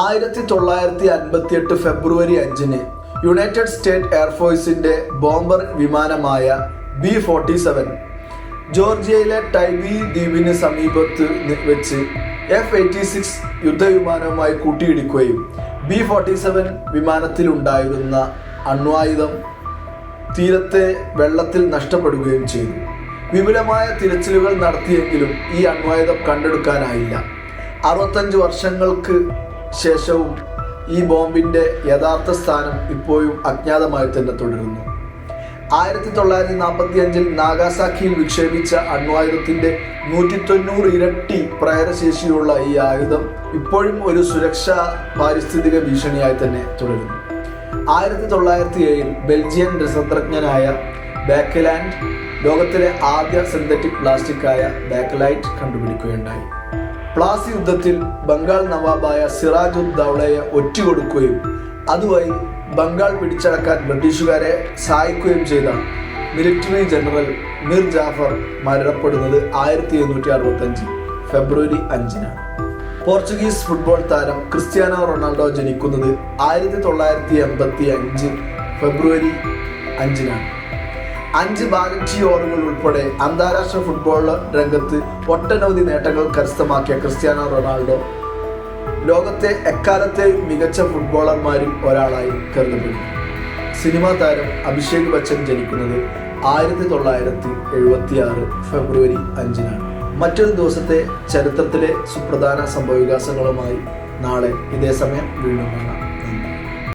ആയിരത്തി തൊള്ളായിരത്തി അൻപത്തി എട്ട് ഫെബ്രുവരി അഞ്ചിന് യുണൈറ്റഡ് സ്റ്റേറ്റ് എയർഫോഴ്സിന്റെ ബോംബർ വിമാനമായ ബി ഫോർട്ടി സെവൻ ജോർജിയയിലെ ടൈബി ദ്വീപിന് സമീപത്ത് വെച്ച് എഫ് എയ്റ്റി സിക്സ് യുദ്ധവിമാനവുമായി കൂട്ടിയിടിക്കുകയും ബി ഫോർട്ടി സെവൻ വിമാനത്തിലുണ്ടായിരുന്ന അണ്വായുധം തീരത്തെ വെള്ളത്തിൽ നഷ്ടപ്പെടുകയും ചെയ്തു. വിപുലമായ തിരച്ചിലുകൾ നടത്തിയെങ്കിലും ഈ അണ്വായുധം കണ്ടെടുക്കാനായില്ല. അറുപത്തഞ്ച് വർഷങ്ങൾക്ക് ശേഷവും ഈ ബോംബിന്റെ യഥാർത്ഥ സ്ഥാനം ഇപ്പോഴും അജ്ഞാതമായി തന്നെ തുടരുന്നു. ആയിരത്തി തൊള്ളായിരത്തി നാൽപ്പത്തി അഞ്ചിൽ നാഗാസാക്കിയിൽ വിക്ഷേപിച്ച അണ്വായുധത്തിന്റെ നൂറ്റി തൊണ്ണൂറ് ഇരട്ടി പ്രേരശേഷിയുള്ള ഈ ആയുധം ഇപ്പോഴും ഒരു സുരക്ഷാ പാരിസ്ഥിതിക ഭീഷണിയായി തന്നെ തുടരുന്നു. ആയിരത്തി തൊള്ളായിരത്തി ഏഴിൽ ബെൽജിയൻ രസതജ്ഞനായ ബാക്കലാൻഡ് ലോകത്തിലെ ആദ്യ സിന്തറ്റിക് പ്ലാസ്റ്റിക്കായ ബാക്കലൈറ്റ് കണ്ടുപിടിക്കുകയുണ്ടായി. പ്ലാസി യുദ്ധത്തിൽ ബംഗാൾ നവാബായ സിറാജുദ്ദൗളയെ ഒറ്റുകൊടുക്കുകയും അതുവഴി ബംഗാൾ പിടിച്ചടക്കാൻ ബ്രിട്ടീഷുകാരെ സഹായിക്കുകയും ചെയ്ത മിലിറ്ററി ജനറൽ മിർ ജാഫർ മരണപ്പെടുന്നത് ആയിരത്തി എണ്ണൂറ്റി അറുപത്തഞ്ച് ഫെബ്രുവരി അഞ്ചിനാണ്. പോർച്ചുഗീസ് ഫുട്ബോൾ താരം ക്രിസ്ത്യാനോ റൊണാൾഡോ ജനിക്കുന്നത് ആയിരത്തി തൊള്ളായിരത്തി എൺപത്തി അഞ്ച് ഫെബ്രുവരി അഞ്ചിനാണ്. അഞ്ച് ബാലന്റിയോറുകൾ ഉൾപ്പെടെ അന്താരാഷ്ട്ര ഫുട്ബോൾ രംഗത്ത് ഒട്ടനവധി നേട്ടങ്ങൾ കരസ്ഥമാക്കിയ ക്രിസ്ത്യാനോ റൊണാൾഡോ ലോകത്തെ എക്കാലത്തെ മികച്ച ഫുട്ബോളർമാരിൽ ഒരാളായി കരുതപ്പെടുന്നു. സിനിമാ താരം അഭിഷേക് ബച്ചൻ ജനിക്കുന്നത് ആയിരത്തി തൊള്ളായിരത്തി എഴുപത്തി ആറ് ഫെബ്രുവരി അഞ്ചിനാണ്. മറ്റൊരു ദിവസത്തെ ചരിത്രത്തിലെ സുപ്രധാന സംഭവവികാസങ്ങളുമായി നാളെ ഇതേ സമയം വീണ്ടും കാണാം.